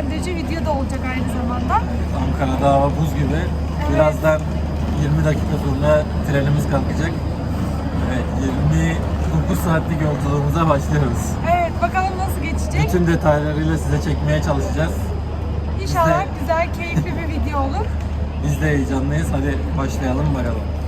bilgilendirici video da olacak aynı zamanda. Ankara'da hava buz gibi. Birazdan 20 dakika sonra trenimiz kalkacak. Evet, 29 saatlik yolculuğumuza başlıyoruz. Evet bakalım nasıl geçecek. Bütün detaylarıyla size çekmeye çalışacağız. İnşallah Biz güzel, keyifli bir video olur. Biz de heyecanlıyız. Hadi başlayalım bakalım.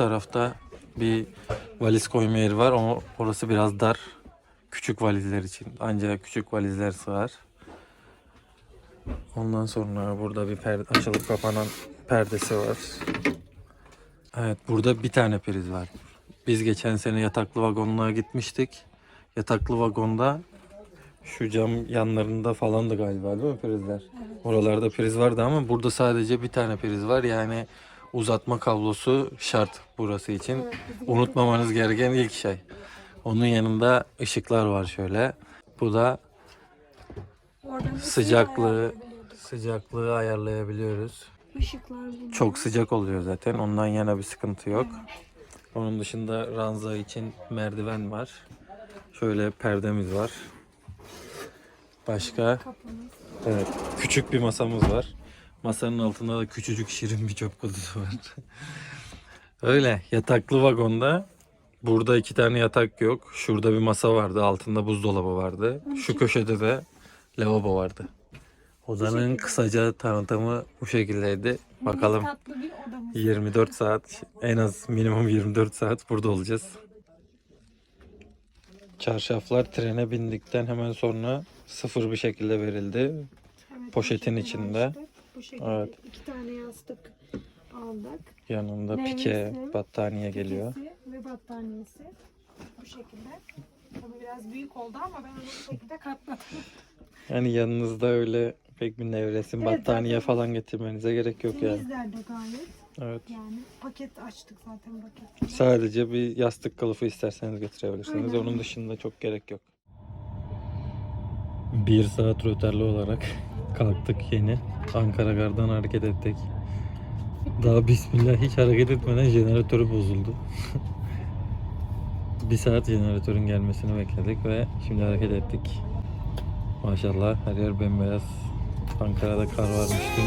Tarafta bir valiz koyma yeri var. ama orası biraz dar. Küçük valizler için. Ancak küçük valizler sığar. Ondan sonra burada bir perde, açılıp kapanan perdesi var. Evet burada bir tane priz var. Biz geçen sene yataklı vagonluğa gitmiştik. Yataklı vagonda şu cam yanlarında falandı galiba değil mi prizler? Oralarda priz vardı ama burada sadece bir tane priz var. Yani uzatma kablosu şart burası için. Unutmamanız gereken ilk şey. Onun yanında ışıklar var şöyle. Bu da sıcaklığı sıcaklığı ayarlayabiliyoruz. bunlar. Çok sıcak oluyor zaten. Ondan yana bir sıkıntı yok. Onun dışında ranza için merdiven var. Şöyle perdemiz var. Başka Kapımız. evet küçük bir masamız var. Masanın altında da küçücük şirin bir çöp kutusu var. Öyle yataklı vagonda burada iki tane yatak yok. Şurada bir masa vardı. Altında buzdolabı vardı. Şu köşede de lavabo vardı. Odanın kısaca tanıtımı bu şekildeydi. Bakalım Tatlı bir odamız. 24 saat en az minimum 24 saat burada olacağız. Çarşaflar trene bindikten hemen sonra sıfır bir şekilde verildi. Poşetin içinde. Bu şekilde Evet. iki tane yastık aldık. Yanında Nevresim, pike, battaniye geliyor. Tikesi ve battaniyesi. Bu şekilde. Tabii biraz büyük oldu ama ben onu bu şekilde katladım. Yani yanınızda öyle pek bir nevresim, Evet, battaniye zaten- falan getirmenize gerek yok yani. Temizler de gayet. Evet. Yani paket açtık zaten paketi. Sadece bir yastık kılıfı isterseniz getirebilirsiniz. Aynen. Onun dışında çok gerek yok. Bir saat röterli olarak kalktık yeni. Ankara Gar'dan hareket ettik. Daha bismillah hiç hareket etmeden jeneratörü bozuldu. bir saat jeneratörün gelmesini bekledik ve şimdi hareket ettik. Maşallah her yer bembeyaz. Ankara'da kar varmış dün.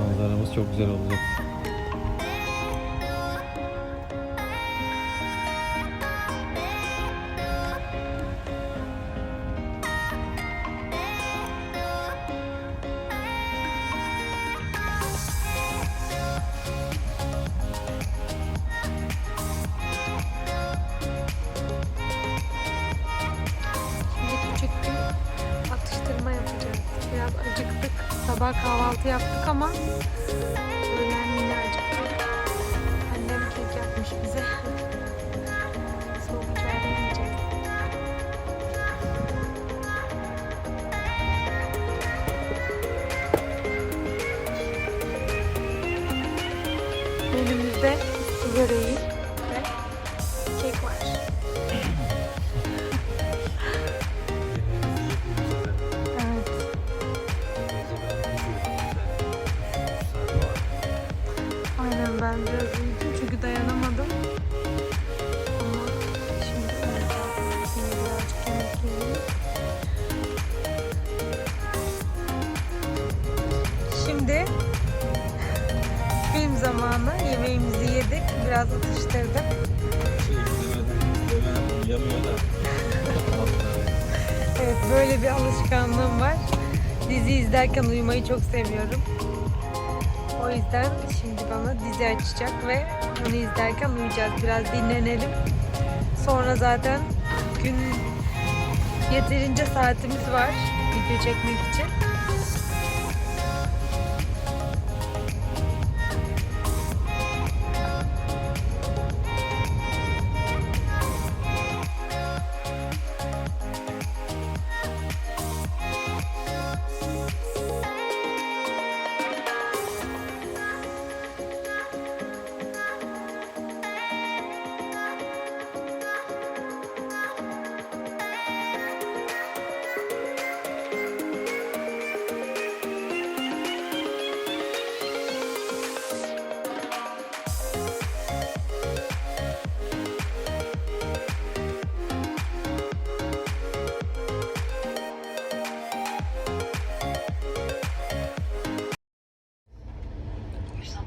Manzaramız çok güzel olacak. Su böreği zamanı yemeğimizi yedik. Biraz atıştırdık. Evet böyle bir alışkanlığım var. Dizi izlerken uyumayı çok seviyorum. O yüzden şimdi bana dizi açacak ve onu izlerken uyuyacağız. Biraz dinlenelim. Sonra zaten gün yeterince saatimiz var video çekmek için.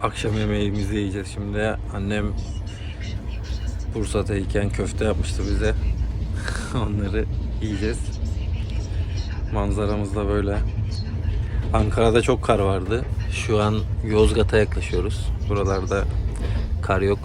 Akşam yemeğimizi yiyeceğiz şimdi. Annem Bursa'dayken köfte yapmıştı bize. Onları yiyeceğiz. Manzaramız da böyle. Ankara'da çok kar vardı. Şu an Yozgat'a yaklaşıyoruz. Buralarda kar yok.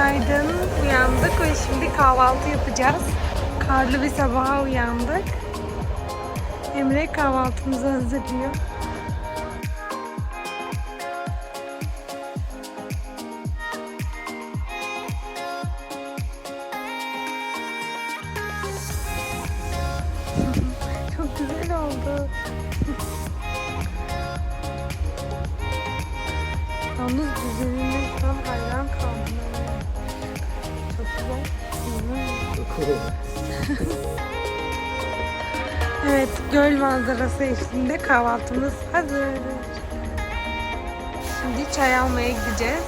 Günaydın. Uyandık ve şimdi kahvaltı yapacağız. Karlı bir sabaha uyandık. Emre kahvaltımızı hazırlıyor. evet, göl manzarası eşliğinde kahvaltımız hazır. Şimdi çay almaya gideceğiz.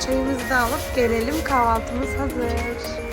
Çayımızı da alıp gelelim. Kahvaltımız hazır.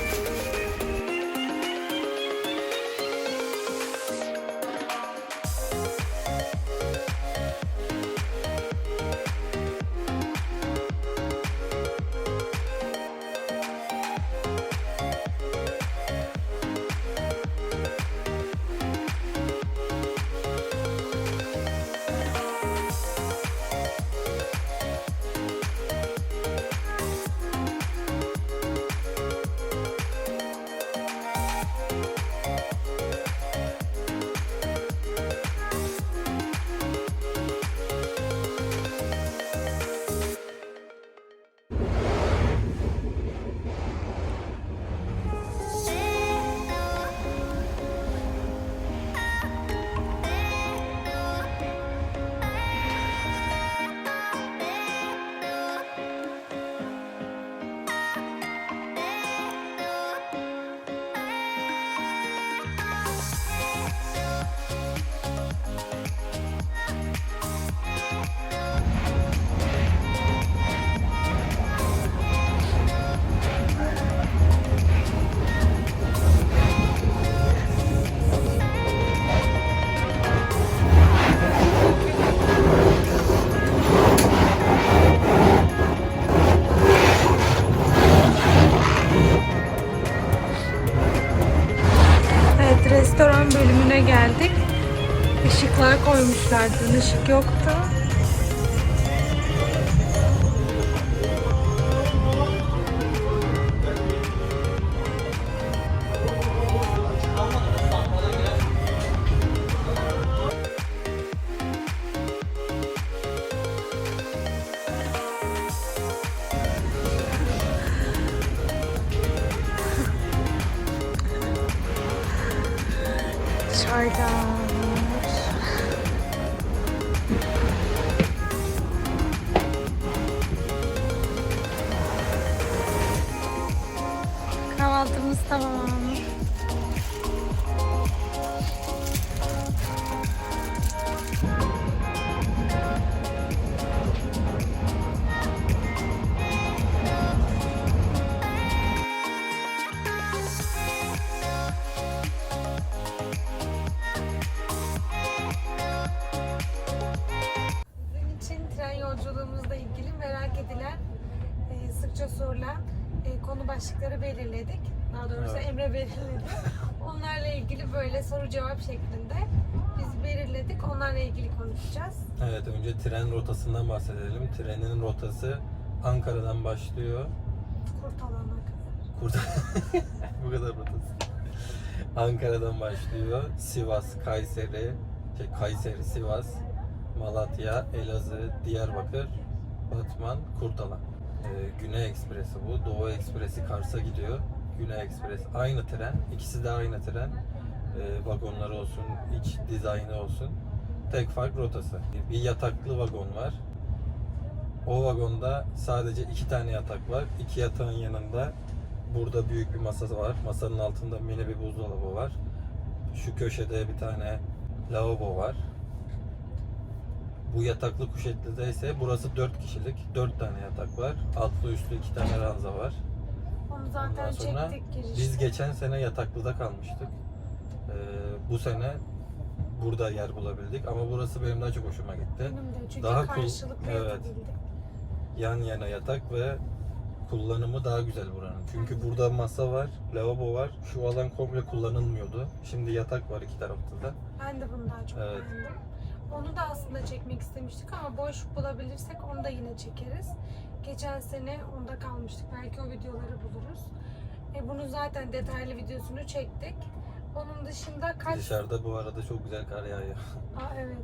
Geldik. Işıklar koymuşlardı. Dün ışık yoktu. Kahvaltımız tamam. Yolculuğumuzla ilgili merak edilen, e, sıkça sorulan e, konu başlıkları belirledik. Daha doğrusu Evet. Emre belirledi. Onlarla ilgili böyle soru cevap şeklinde biz belirledik. Onlarla ilgili konuşacağız. Evet önce tren rotasından bahsedelim. Trenin rotası Ankara'dan başlıyor. Kurtalan'a kadar. Kurda Bu kadar rotası. Ankara'dan başlıyor. Sivas, Kayseri, şey Kayseri, Sivas, Malatya, Elazığ, Diyarbakır, Batman, Kurtalan. Ee, Güney Ekspresi bu. Doğu Ekspresi Kars'a gidiyor. Güney Ekspres aynı tren. İkisi de aynı tren. Ee, vagonları olsun, iç dizaynı olsun. Tek fark rotası. Bir yataklı vagon var. O vagonda sadece iki tane yatak var. İki yatağın yanında burada büyük bir masa var. Masanın altında mini bir buzdolabı var. Şu köşede bir tane lavabo var. Bu yataklı kuşetli'de ise burası 4 kişilik. 4 tane yatak var. Altlı üstlü 2 tane ranza var. Onu zaten Ondan sonra çektik girişte. Biz geçen sene yataklıda kalmıştık. Ee, bu sene burada yer bulabildik ama burası benim daha çok hoşuma gitti. Benim de çünkü Daha karşılıklı evet. yatabildik. yan yana yatak ve kullanımı daha güzel buranın. Çünkü burada masa var, lavabo var. Şu alan komple kullanılmıyordu. Şimdi yatak var iki tarafta da. Ben de bunu daha çok Evet. beğendim. Onu da aslında çekmek istemiştik ama boş bulabilirsek onu da yine çekeriz. Geçen sene onda kalmıştık. Belki o videoları buluruz. E, bunu zaten detaylı videosunu çektik. Onun dışında kaç... Dışarıda bu arada çok güzel kar yağıyor. Aa, evet.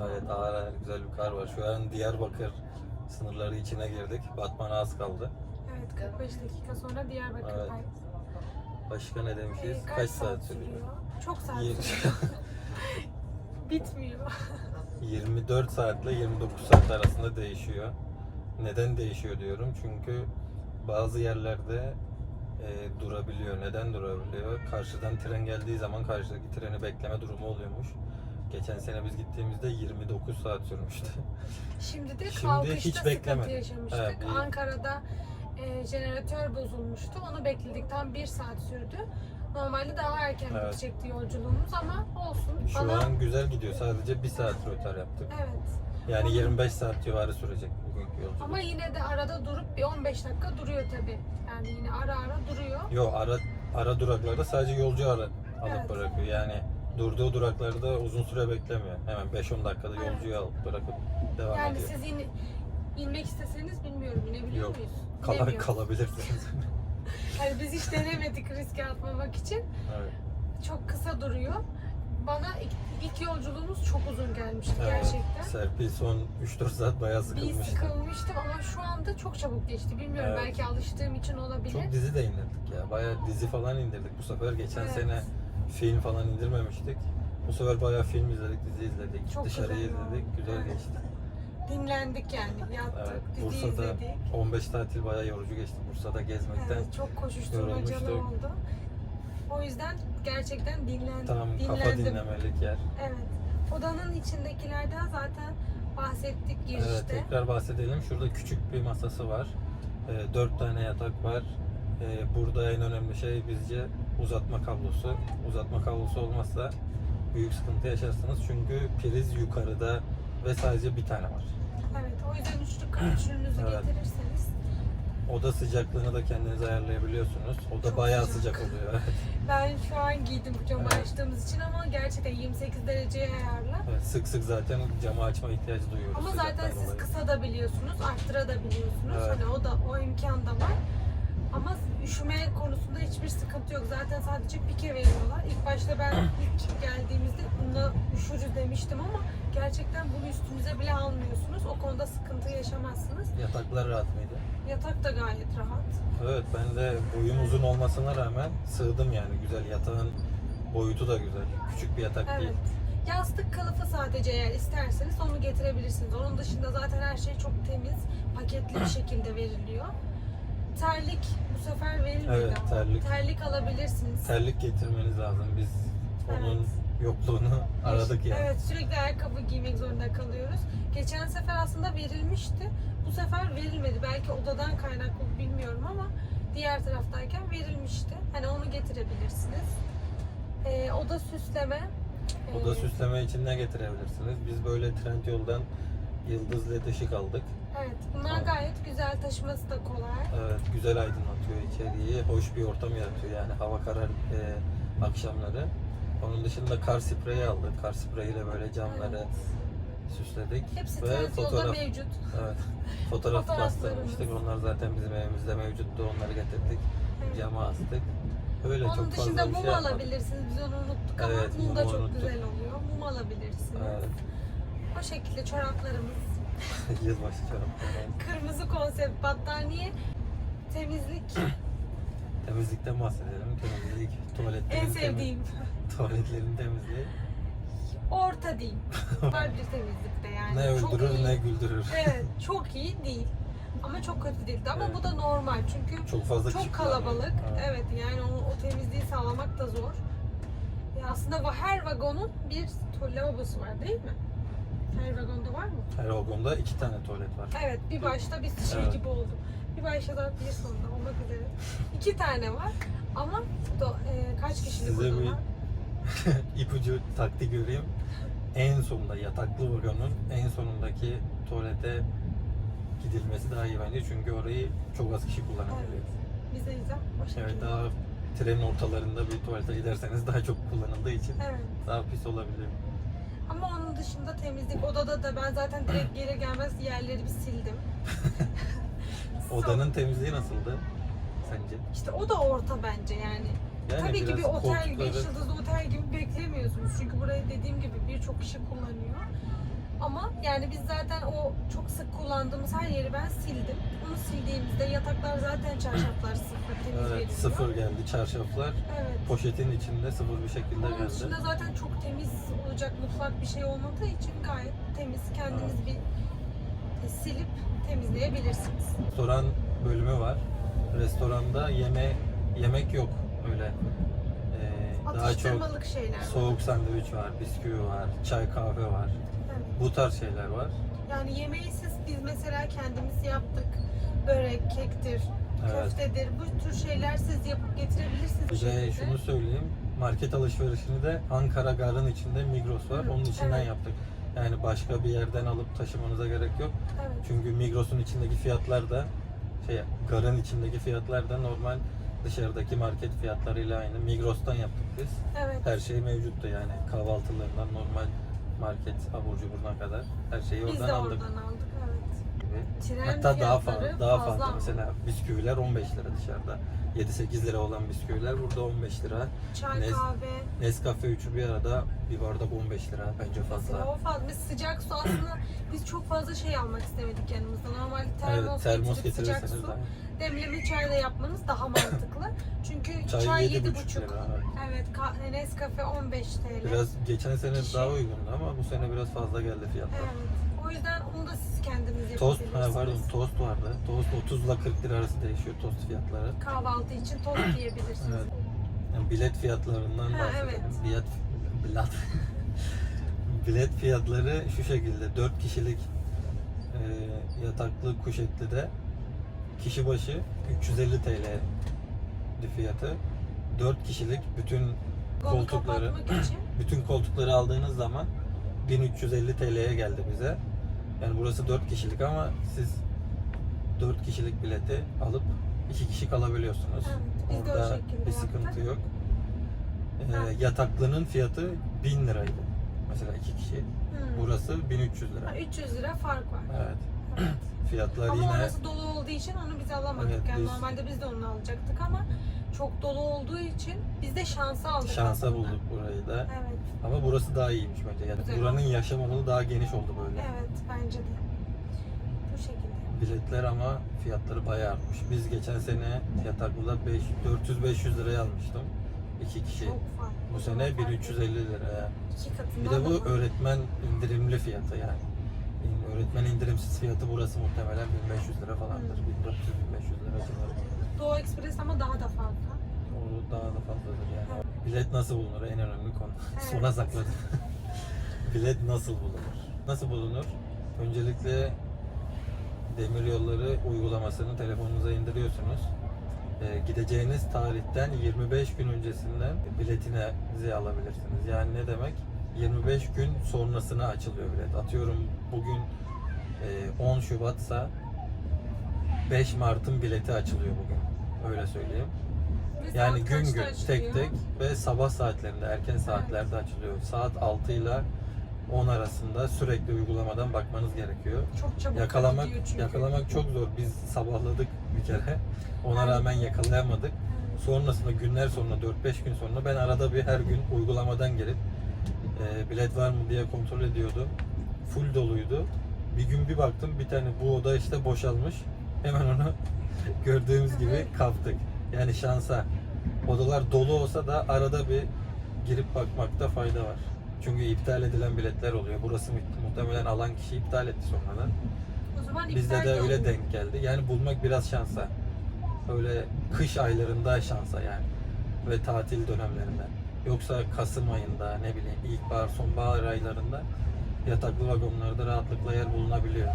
Evet ağır ağır güzel bir kar var. Şu an Diyarbakır sınırları içine girdik. Batman'a az kaldı. Evet 45 dakika sonra Diyarbakır'dayız. Başka ne demişiz? E, Kaç, saat sürüyor? Çok saat sürüyor. Bitmiyor. 24 saatle 29 saat arasında değişiyor. Neden değişiyor diyorum? Çünkü bazı yerlerde e, durabiliyor. Neden durabiliyor? Karşıdan tren geldiği zaman karşıdaki treni bekleme durumu oluyormuş. Geçen sene biz gittiğimizde 29 saat sürmüştü. Şimdi de Şimdi kalkışta hiç sıkıntı beklemedim. yaşamıştık. Evet, bir- Ankara'da e, jeneratör bozulmuştu. Onu bekledik. Tam bir saat sürdü. Normalde daha erken Evet. bitecekti yolculuğumuz ama olsun. Şu Bana an güzel gidiyor. Sadece 1 saat rötar yaptık. evet. Yani Ama- 25 saat civarı sürecek bugünkü yolculuk. Ama yine de arada durup bir 15 dakika duruyor tabii. Yani yine ara ara duruyor. Yo ara ara duraklarda sadece yolcu ara, alıp Evet. bırakıyor. Yani durduğu duraklarda uzun süre beklemiyor. Hemen 5-10 dakikada Evet. yolcuyu alıp bırakıp devam Yani ediyor. siz in, inmek isteseniz bilmiyorum inebiliyor Yok. muyuz? Kala, İnemiyoruz. kalabilirsiniz. Yani biz hiç denemedik riske atmamak için. evet. Çok kısa duruyor. İlk, yolculuğumuz çok uzun gelmişti Evet. gerçekten. Serpil son 3-4 saat bayağı Bir sıkılmıştı. sıkılmıştım ama şu anda çok çabuk geçti. Bilmiyorum Evet. belki alıştığım için olabilir. Çok dizi de indirdik ya. Bayağı dizi falan indirdik bu sefer. Geçen Evet. sene film falan indirmemiştik. Bu sefer bayağı film izledik, dizi izledik. Çok Dışarıyı güzel oldu. izledik. Güzel Evet. geçti. Dinlendik yani. Yattık, Evet. dizi Bursa'da izledik. 15 tatil bayağı yorucu geçti. Bursa'da gezmekten. Evet, çok koşuşturmacalı yorulmuştuk. oldu. O yüzden gerçekten dinlen, Tam kafa dinlendim. dinlemelik yer. Evet. Odanın içindekilerden zaten bahsettik girişte. Evet, tekrar bahsedelim. Şurada küçük bir masası var. Ee, dört tane yatak var. Ee, burada en önemli şey bizce uzatma kablosu. Uzatma kablosu olmazsa büyük sıkıntı yaşarsınız. Çünkü priz yukarıda ve sadece bir tane var. Evet, o yüzden üçlü üçlünüzü Evet. getirirseniz. Oda sıcaklığını da kendiniz ayarlayabiliyorsunuz. Oda Çok bayağı sıcak. sıcak oluyor. Ben şu an giydim camı Evet. açtığımız için ama gerçekten 28 dereceye ayarla. Evet, sık sık zaten camı açma ihtiyacı duyuyoruz. Ama zaten siz dolayı. kısa da biliyorsunuz, arttıra da biliyorsunuz. Evet. Hani o da o imkan da var. Ama üşüme konusunda hiçbir sıkıntı yok. Zaten sadece pike veriyorlar. İlk başta ben ilk geldiğimizde bununla üşürüz demiştim ama gerçekten bunu üstünüze bile almıyorsunuz. O konuda sıkıntı yaşamazsınız. Yataklar rahat mıydı? Yatak da gayet rahat. Evet ben de boyum uzun olmasına rağmen sığdım yani güzel yatağın boyutu da güzel. Küçük bir yatak değil. Evet. Yastık kılıfı sadece eğer isterseniz onu getirebilirsiniz. Onun dışında zaten her şey çok temiz, paketli bir şekilde veriliyor. Terlik bu sefer verilmedi Evet, ama. terlik. Terlik alabilirsiniz. Terlik getirmeniz lazım. Biz onun Evet. yokluğunu aradık yani. Evet sürekli ayakkabı giymek zorunda kalıyoruz. Geçen sefer aslında verilmişti. Bu sefer verilmedi. Belki odadan kaynaklı bilmiyorum ama diğer taraftayken verilmişti. Hani onu getirebilirsiniz. Ee, oda süsleme. Oda Ee, süsleme için ne getirebilirsiniz? Biz böyle trend yoldan yıldız led ışık aldık. Evet, bunlar Tamam. gayet güzel taşıması da kolay. Evet, güzel aydınlatıyor içeriği. Hoş bir ortam yaratıyor yani hava karar e, akşamları. Onun dışında kar spreyi aldık. Kar spreyiyle böyle camları Evet. Süsledik. Hepsi Ve fotoğraf, mevcut. evet, fotoğraf bastırmıştık. Onlar zaten bizim evimizde mevcuttu. Onları getirdik. Evet. Cama astık. Öyle Onun çok dışında mum şey alabilirsiniz. Biz onu unuttuk ama Evet, mum da çok unuttuk. güzel oluyor. Mum alabilirsiniz. Evet. O şekilde çoraplarımız. Yılbaşı çorapları. Kırmızı konsept battaniye. Temizlik Temizlikten bahsedelim. Temizlik, tuvaletlerin, en sevdiğim. temiz- tuvaletlerin temizliği. Orta değil. Var bir temizlikte yani. ne Çok öldürür iyi. ne güldürür. Evet, çok iyi değil. Ama çok kötü değildi. Ama Evet. bu da normal çünkü Çok fazla çok kalabalık. Evet. Evet yani o, o temizliği sağlamak da zor. Ya aslında va- her vagonun bir tu- lavabosu var değil mi? Her vagonda var mı? Her vagonda iki tane tuvalet var. Evet bir başta bir şey Evet. gibi oldu. Bir başta bir sonunda olmak üzere. İki tane var ama da, e, kaç kişilik Size bir- odalar? İpucu taktik göreyim. En sonunda yataklı vagonun en sonundaki tuvalete gidilmesi daha iyi bence çünkü orayı çok az kişi kullanabiliyor. Evet. Bize şekilde. Evet daha trenin ortalarında bir tuvalete giderseniz daha çok kullanıldığı için Evet. daha pis olabiliyor. Ama onun dışında temizlik. Odada da ben zaten direkt gelir gelmez yerleri bir sildim. Odanın temizliği nasıldı sence? İşte o da orta bence yani. Yani Tabii ki bir otel, 5 koltukları- yıldızlı otel gibi beklemiyorsunuz. Çünkü burayı dediğim gibi birçok kişi kullanıyor. Ama yani biz zaten o çok sık kullandığımız her yeri ben sildim. Onu sildiğimizde yataklar zaten çarşaflar sıfır temiz Evet, veriliyor. sıfır geldi çarşaflar. Evet. Poşetin içinde sıfır bir şekilde Onun geldi. dışında zaten çok temiz olacak mutfak bir şey olmadığı için gayet temiz. Kendiniz bir silip temizleyebilirsiniz. Restoran bölümü var. Restoranda yeme yemek yok öyle. Ee, daha çok Atıştırmalık şeyler. var. soğuk sandviç var, bisküvi var, çay kahve var. Evet. Bu tarz şeyler var. Yani yemeği siz biz mesela kendimiz yaptık. Börek, kektir, Evet. köftedir. Bu tür şeyler siz yapıp getirebilirsiniz. de şekilde. şunu söyleyeyim. Market alışverişini de Ankara Gar'ın içinde Migros var. Hı, Onun içinden evet. yaptık. Yani başka bir yerden alıp taşımanıza gerek yok. Evet. Çünkü Migros'un içindeki fiyatlar da şey Gar'ın içindeki fiyatlar da normal dışarıdaki market fiyatlarıyla aynı. Migros'tan yaptık biz. Evet. Her şey mevcuttu yani. Kahvaltılarından normal market abur cuburuna kadar her şeyi Biz oradan de aldık. oradan aldık. Gibi. Tren Hatta daha fazla, daha fazla. Mesela bisküviler 15 lira dışarıda. 7-8 lira olan bisküviler burada 15 lira. Çay, Ne- kahve. Nescafe üçü bir arada bir bardak 15 lira bence Mesela fazla. o fazla. Biz sıcak su aslında biz çok fazla şey almak istemedik yanımızda. Normalde termos, Evet, termos getirip sıcak su, daha. demleme çay da yapmanız daha mantıklı. Çünkü Çay, çay, 7,5 7,5. lira. Evet, Nescafe 15 TL. Biraz geçen sene Kişi- daha uygundu ama bu sene biraz fazla geldi fiyatlar. Evet. O yüzden onu da siz kendiniz Tost, yapabilirsiniz. ha, pardon tost vardı. Tost 30 ile 40 lira arası değişiyor tost fiyatları. Kahvaltı için tost yiyebilirsiniz. Evet. Yani bilet fiyatlarından Ha, bahsedelim. evet. Bilet, bilet, bilet fiyatları şu şekilde. 4 kişilik e, yataklı kuşetli kişi başı 350 TL fiyatı. 4 kişilik bütün koltukları kapatmak için bütün koltukları aldığınız zaman 1350 TL'ye geldi bize. Yani burası 4 kişilik ama siz 4 kişilik bileti alıp 2 kişi kalabiliyorsunuz. Evet, biz de o Orada şekilde bir sıkıntı yaptık. yok. Ee, Ha. yataklının fiyatı 1000 liraydı. Mesela 2 kişi. Hmm. Burası 1300 lira. Ha, 300 lira fark var. Evet. Evet. Fiyatlar ama yine orası dolu olduğu için onu biz alamadık. Evet, yani biz- normalde biz de onu alacaktık ama çok dolu olduğu için biz de şansa aldık. şansa aslında. bulduk burayı da. Evet, Ama burası daha iyiymiş bence. Yani Güzel buranın oldu. yaşam alanı daha geniş oldu böyle. evet bence de. Bu şekilde. Biletler ama fiyatları bayağı artmış. Biz geçen sene yataklıda 400-500 liraya almıştım. 2 kişi. Çok farklı. Bu sene 1350 liraya. İki katından Bir de bu öğretmen indirimli fiyatı yani. Öğretmen indirimsiz fiyatı burası muhtemelen 1500 lira falandır. 1400-1500 lira civarı. Doğu Ekspres ama daha da farklı. O daha da fazladır yani. Evet. Bilet nasıl bulunur? En önemli konu. Evet. Sona sakladım. Bilet nasıl bulunur? Nasıl bulunur? Öncelikle demir yolları uygulamasını telefonunuza indiriyorsunuz. Ee, gideceğiniz tarihten 25 gün öncesinden biletinizi alabilirsiniz. Yani ne demek? 25 gün sonrasına açılıyor bilet. Atıyorum bugün e, 10 Şubat'sa 5 Mart'ın bileti açılıyor bugün. Öyle söyleyeyim. Ve Yani saat gün kaçta gün açılıyor? tek tek ve sabah saatlerinde erken saatlerde açılıyor. Saat 6 ile 10 arasında sürekli uygulamadan bakmanız gerekiyor. Çok çabuk Yakalamak gidiyor çünkü. yakalamak çok zor. Biz sabahladık bir kere. Ona rağmen yakalayamadık. Sonrasında günler sonra 4-5 gün sonra ben arada bir her gün uygulamadan gelip e, bilet var mı diye kontrol ediyordum. Full doluydu. Bir gün bir baktım bir tane bu oda işte boşalmış. Hemen onu gördüğümüz gibi kaptık. Yani şansa. Odalar dolu olsa da arada bir girip bakmakta fayda var. Çünkü iptal edilen biletler oluyor. Burası mu- muhtemelen alan kişi iptal etti sonradan. O zaman Bizde de öyle oluyor. denk geldi. Yani bulmak biraz şansa. Öyle kış aylarında şansa yani. Ve tatil dönemlerinde. Yoksa Kasım ayında ne bileyim ilkbahar, sonbahar aylarında yataklı vagonlarda rahatlıkla yer bulunabiliyor.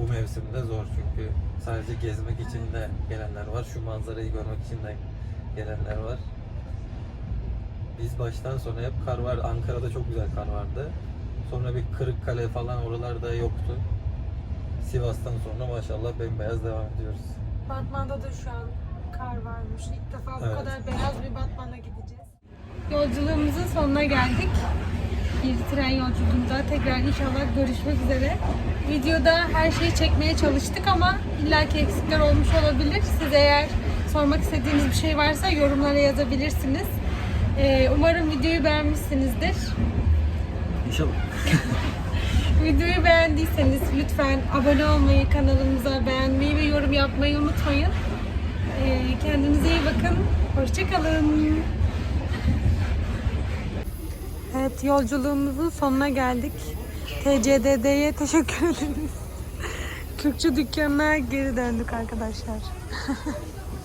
Bu mevsimde zor çünkü sadece gezmek için de gelenler var. Şu manzarayı görmek için de gelenler var. Biz baştan sona hep kar var. Ankara'da çok güzel kar vardı. Sonra bir Kırıkkale falan oralarda yoktu. Sivas'tan sonra maşallah bembeyaz devam ediyoruz. Batman'da da şu an kar varmış. İlk defa bu Evet. kadar beyaz bir Batman'a gideceğiz. Yolculuğumuzun sonuna geldik. Bir tren yolculuğunda tekrar inşallah görüşmek üzere. Videoda her şeyi çekmeye çalıştık ama illaki eksikler olmuş olabilir. Siz eğer sormak istediğiniz bir şey varsa yorumlara yazabilirsiniz. Ee, umarım videoyu beğenmişsinizdir. İnşallah. Videoyu beğendiyseniz lütfen abone olmayı, kanalımıza beğenmeyi ve yorum yapmayı unutmayın. Ee, kendinize iyi bakın. Hoşçakalın. Evet yolculuğumuzun sonuna geldik. TCDD'ye teşekkür ederiz. Türkçe dükkanına geri döndük arkadaşlar.